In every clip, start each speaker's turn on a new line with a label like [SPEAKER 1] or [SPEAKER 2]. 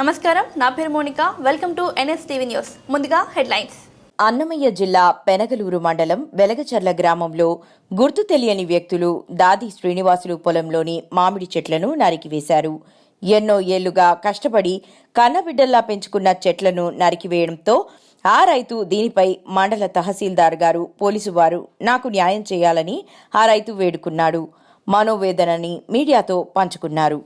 [SPEAKER 1] నమస్కారం నా పేరు Monika. Welcome to NS TV news ముందుగా హెడ్లైన్స్.
[SPEAKER 2] అన్నమయ్య జిల్లా పెనగలూరు మండలం వెలగచర్ల గ్రామంలో గుర్తు తెలియని వ్యక్తులు దాది శ్రీనివాసులు పొలంలోని మామిడి చెట్లను నరికివేశారు. ఎన్నో ఏళ్ళుగా కష్టపడి కన్నబిడ్డల్లా పెంచుకున్న చెట్లను నరికివేయడంతో ఆ రైతు దీనిపై మండల తహసీల్దార్ గారు పోలీసు వారు నాకు న్యాయం చేయాలని ఆ రైతు వేడుకున్నాడు. మనోవేదనని మీడియాతో పంచుకున్నారు.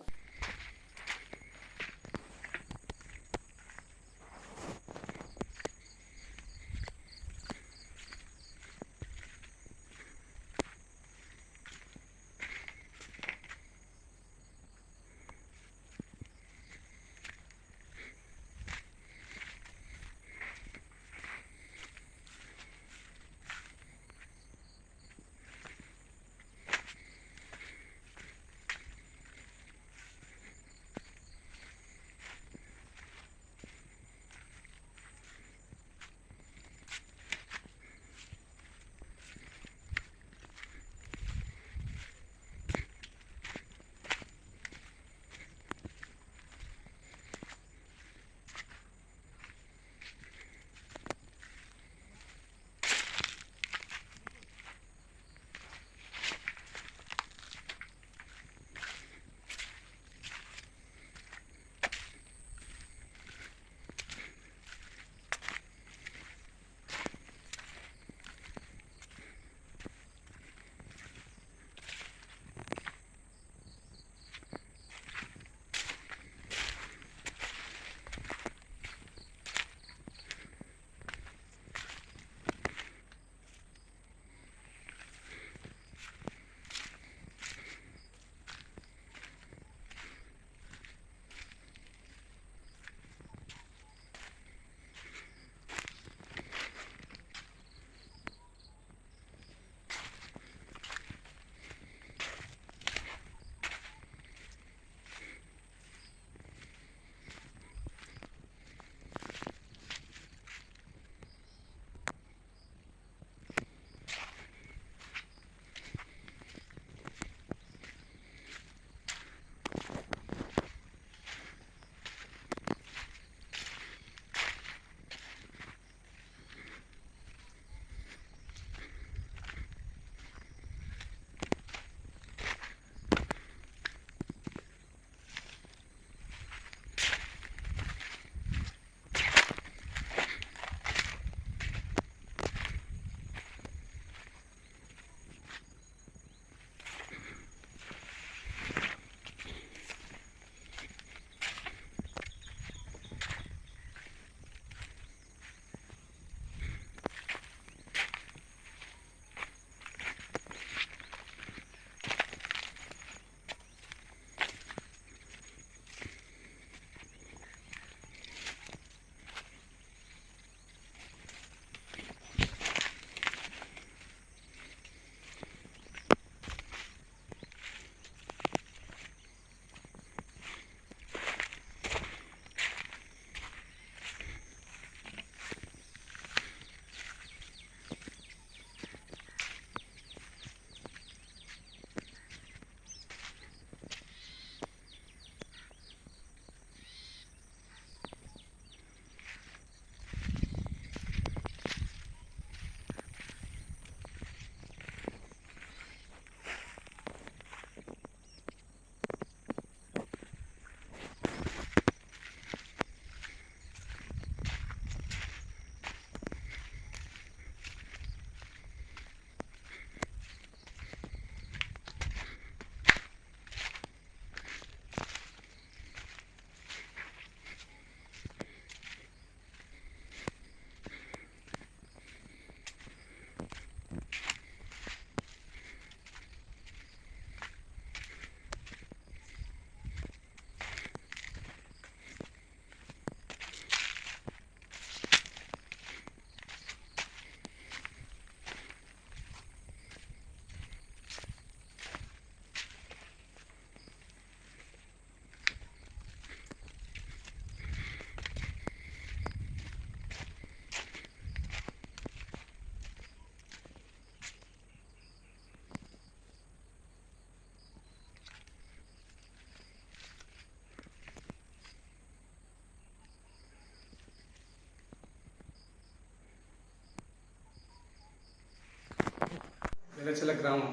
[SPEAKER 3] రగచల గ్రామం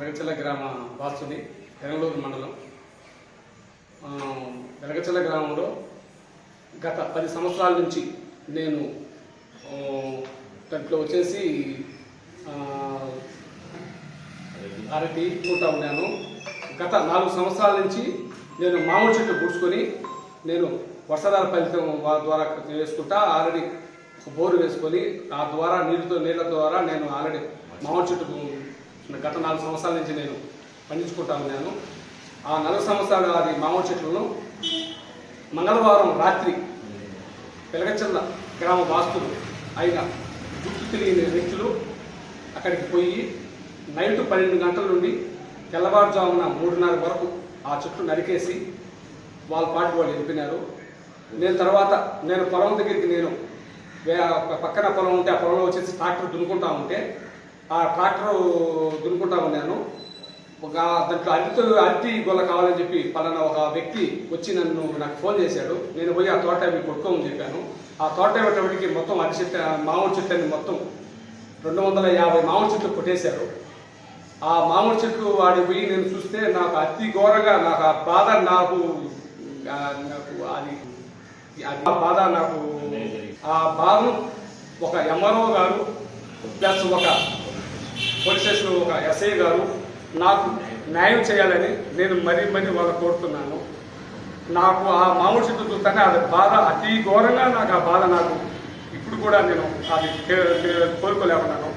[SPEAKER 3] రగచల గ్రామ వాస్తుని బెంగళూరు మండలం. ఆ, వెలగచల గ్రామంలో గత పది సంవత్సరాల నుంచి నేను దాంట్లో వచ్చేసి అరటి కూటా ఉన్నాను. గత నాలుగు సంవత్సరాల నుంచి నేను మామిడి చెట్టు పూడ్చుకొని నేను వర్షాధార ఫలితం వా- ద్వారా వేసుకుంటా ఆల్రెడీ బోరు వేసుకొని ఆ ద్వారా నీటితో నీళ్ళ ద్వారా నేను ఆల్రెడీ మామిడి చెట్టుకు గత నాలుగు సంవత్సరాల నుంచి నేను పండించుకుంటా ఉన్నాను. ఆ నాలుగు సంవత్సరాలు అది మామిడి చెట్లను మంగళవారం రాత్రి వెలగచల్ల గ్రామ వాస్తులు అయిన గుర్తు తెలియని వ్యక్తులు అక్కడికి పోయి నైట్ పన్నెండు గంటల నుండి తెల్లవారుజామున మూడున్నర వరకు ఆ చెట్లు నరికేసి వాళ్ళ పాటు వాళ్ళు వెళ్ళిపోయినారు. నేను తర్వాత నేను పొలం దగ్గరికి నేను వే- ఒక పక్కన పొలం ఉంటే ఆ పొలంలో వచ్చేసి ట్రాక్టర్ దున్నుకుంటా ఉంటే ఆ ట్రాక్టర్ దున్నుకుంటా ఉన్నాను. ఒక దాంట్లో అరటి అరటి గొల్ల కావాలని చెప్పి పలానా ఒక వ్యక్తి వచ్చి నన్ను నాకు ఫోన్ చేశాడు. నేను పోయి ఆ తోట మీకు కొట్టుకోమని చెప్పాను. ఆ తోట ఇవ్వటప్పటికి మొత్తం అరటి చెట్టు మామిడి చెట్టు అని మొత్తం రెండు వందల యాభై మామిడి చెట్లు కొట్టేశారు. ఆ మామిడి చెట్లు వాడి పోయి నేను చూస్తే నాకు అతి ఘోరంగా నాకు ఆ బాధ నాకు నాకు అది అది ఆ బాధ నాకు ఆ బాధను ఒక ఎంఆర్ఓ గారు ప్లస్ ఒక పోలీస్ స్టేషన్ ఒక ఎస్ఐ గారు నాకు న్యాయం చేయాలని నేను మరీ మరీ వాళ్ళ కోరుతున్నాను. నాకు ఆ మామూలు చెట్టు చూస్తానే అది బాధ అతి ఘోరంగా నాకు ఆ బాధ నాకు ఇప్పుడు కూడా నేను అది కోరుకోలేకున్నాను